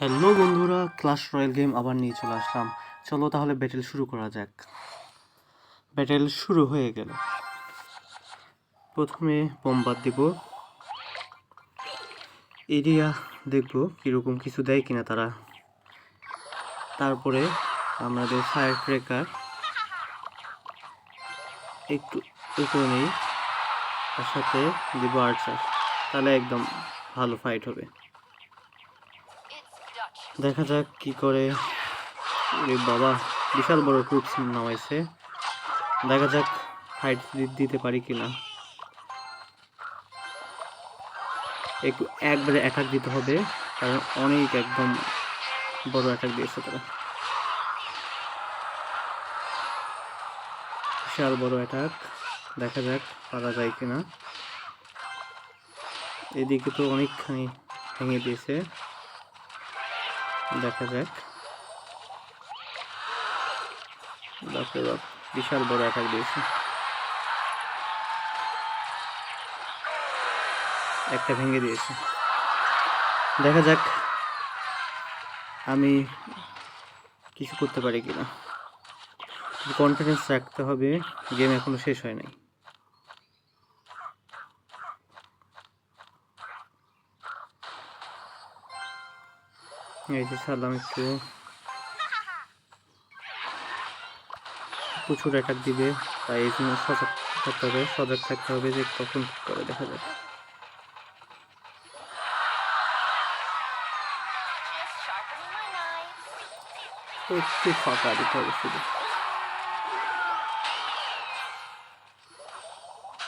Hello বন্ধুরা class royal game আবার নিয়ে চলে আসলাম। চলো তাহলে ব্যাটেল শুরু করা যাক। ব্যাটেল শুরু হয়ে গেল। প্রথমে বোমবার দিব। এরিয়া দেখব কীরকম কিছু দেয় কিনা তারা। তারপরে আমাদের ফায়ার ক্রেকার একটু উপরে নেই, তার সাথে দিব আর্চার তাহলে একদম ভালো ফাইট হবে। দেখা যাক কি করে। বাবা, বিশাল বড় ট্রুপস নামাইছে। দেখা যাক ফাইট দিতে পারি কিনা। একটু একবারে অ্যাটাক দিতে হবে, কারণ অনেক একদম বড় অ্যাটাক দিয়েছে তারা। বিশাল বড় অ্যাটাক দেখা যাক পারা যায় কিনা। এদিকে তো অনেকখানি ভেঙে দিয়েছে। দেখা যাক। বাপরে বাপ, বিশাল বড় অ্যাটাক দিয়েছে। একটা ভেঙে দিয়েছে। দেখা যাক আমি কিছু করতে পারি কিনা। কনফিডেন্স রাখতে হবে গেম এখনও শেষ হয় নাই এই যে একটু। প্রচুর অ্যাটাক দিবে, তাই এই জন্য সজাগ থাকতে হবে, সজাগ থাকতে হবে যে কখন কি করে দেখা যাবে. একটু ফাঁকা দিতে হবে শুধু।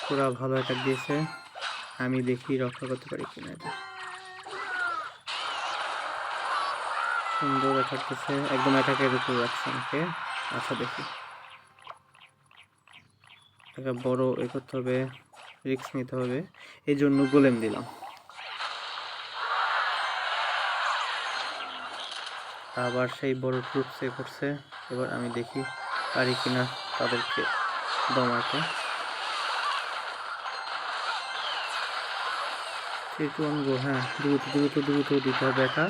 পুরা ভালো অ্যাটাক দিয়েছে, আমি দেখি রক্ষা করতে পারি কিনা এটা। সুন্দর অ্যাটাক দিচ্ছে একদম অ্যাটাকের উপর রাখছে আমাকে। আচ্ছা দেখি। একটা বড় এ করতে হবে রিস্ক নিতে হবে। এই জন্য গোলেম দিলাম। আবার সেই বড় ট্রুপ সে করছে। এবার আমি দেখি পারি কিনা তাদেরকে দমাতে। একটু আনব হ্যাঁ দ্রুত দ্রুত দ্রুত দিতে হবে এটা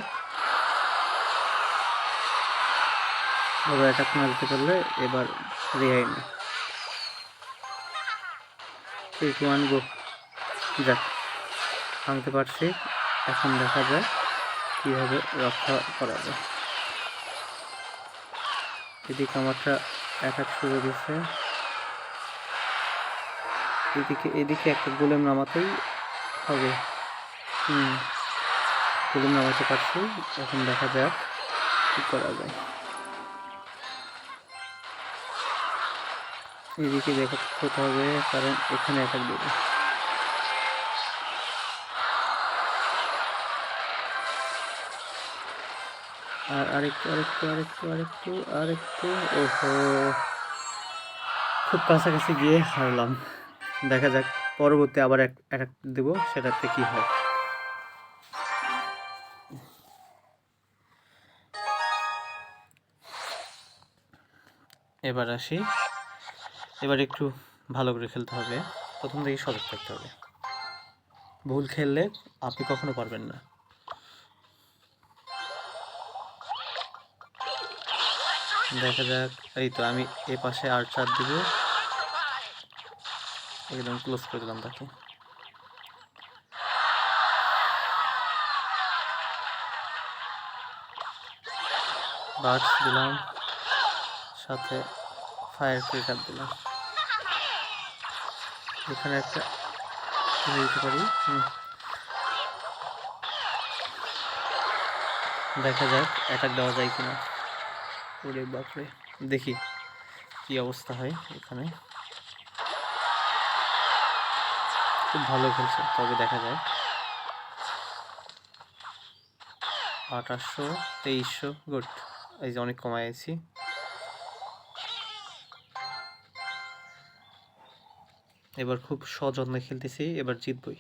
বড় এটা না দিতে পারলে এবার রেহাই নেই একটু আনব যাক ভাঙতে পারছি। এখন দেখা যায় কীভাবে রক্ষা করা যায়। এদিকে আমারটা এক এক শুরু দিচ্ছে এদিকে এদিকে একটা গোলেম নামাতেই হবে। হুম, গোলেম নামাতে পারছি। এখন দেখা যাক কী করা যায়। এদিকে দেখা হতে হবে, কারণ এখানে অ্যাটাক দেবে। আর আরেকটু আরেকটু আরেকটু আরেকটু আরেকটু, ওহো। খুব কাছাকাছি গিয়ে হারলাম। দেখা যাক, পরবর্তী আবার এক অ্যাটাক দেবো, সেটাতে কি হয়। এবার আসি। এবার একটু ভালো করে খেলতে হবে। প্রথম থেকে সজাগ থাকতে হবে। ভুল খেললে আপনি কখনো পারবেন না। দেখা যাক, এই তো আমি এ পাশে আর চার দিব। একদম ক্লোজ করে দিলাম তাকে। বার্ডস দিলাম, সাথে ফায়ার ক্রেকার দিলাম। এখানে একটা তুলে দিতে পারি। দেখা যাক অ্যাটাক দেওয়া যায় কিনা। ওরে বাপরে। দেখি কি অবস্থা হয় এখানে। খুব ভালো খেলছে, তবে দেখা যায়। আঠাশশো তেইশশো, গুড। এই যে অনেক কমাইছি এবার খুব সযত্নে খেলতেছি, এবার জিতবই।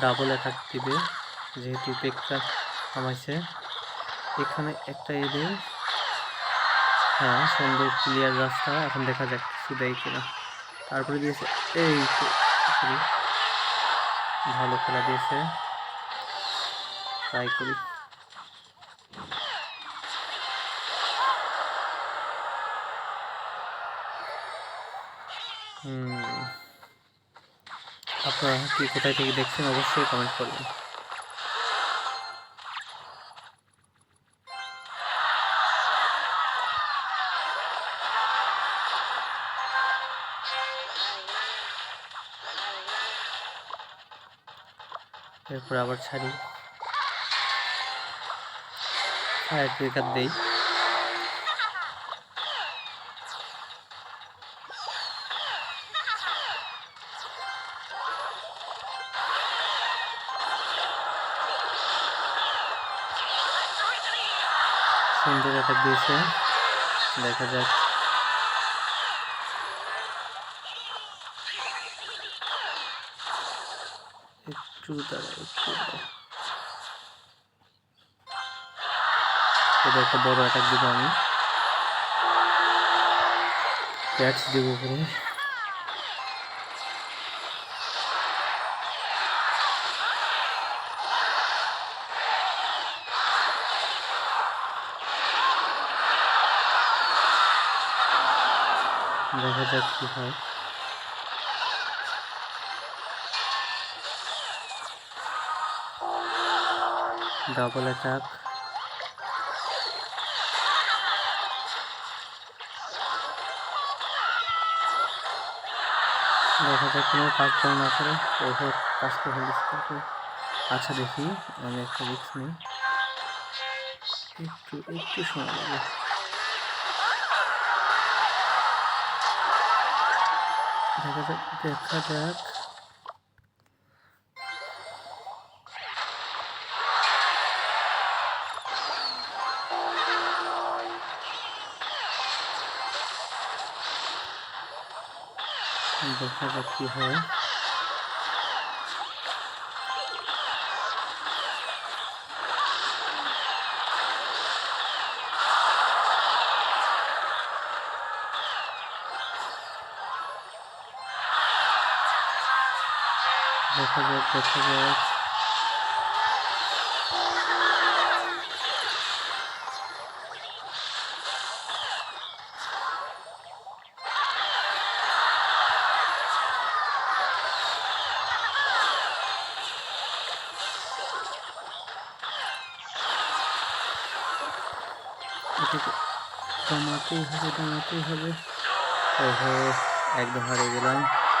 ডাবল অ্যাটাক দিবে, যেহেতু পেকটা কমাইছে এখানে একটা এদের হ্যাঁ সুন্দর ক্লিয়ার রাস্তা, এখন দেখা যাক কিছু দেয় কিনা। তারপরে দিয়েছে, এই। ভালো খেলা দিয়েছে। ট্রাই করি। আপনারা কি কোথায় থেকে দেখছেন অবশ্যই কমেন্ট করবেন। এরপর আবার ছাড়ি। ফায়ার ব্রেকার দেই। সুন্দর অ্যাটাক দিয়েছে দেখা যাক। একটু দাঁড়া একটু এটা একটা বড় অ্যাটাক দিব আমি। ক্যাচ দেবো উপরে দেখা যাক কি হয়। ডাবল অ্যাটাক দেখা যাক কোনো কাজ যেন না করে। ওভার কাজ করে ফেলিস আচ্ছা দেখি, আমি একটা রিক্স নিই। একটু একটু সময় লাগে। দেখা যাক দেখা যাক। দেখা যাক কি হয় দেখা যাক দেখা যাক এটাকে কমাতেই হবে কমাতেই হবে। ওহো একদম হারিয়ে গেলাম।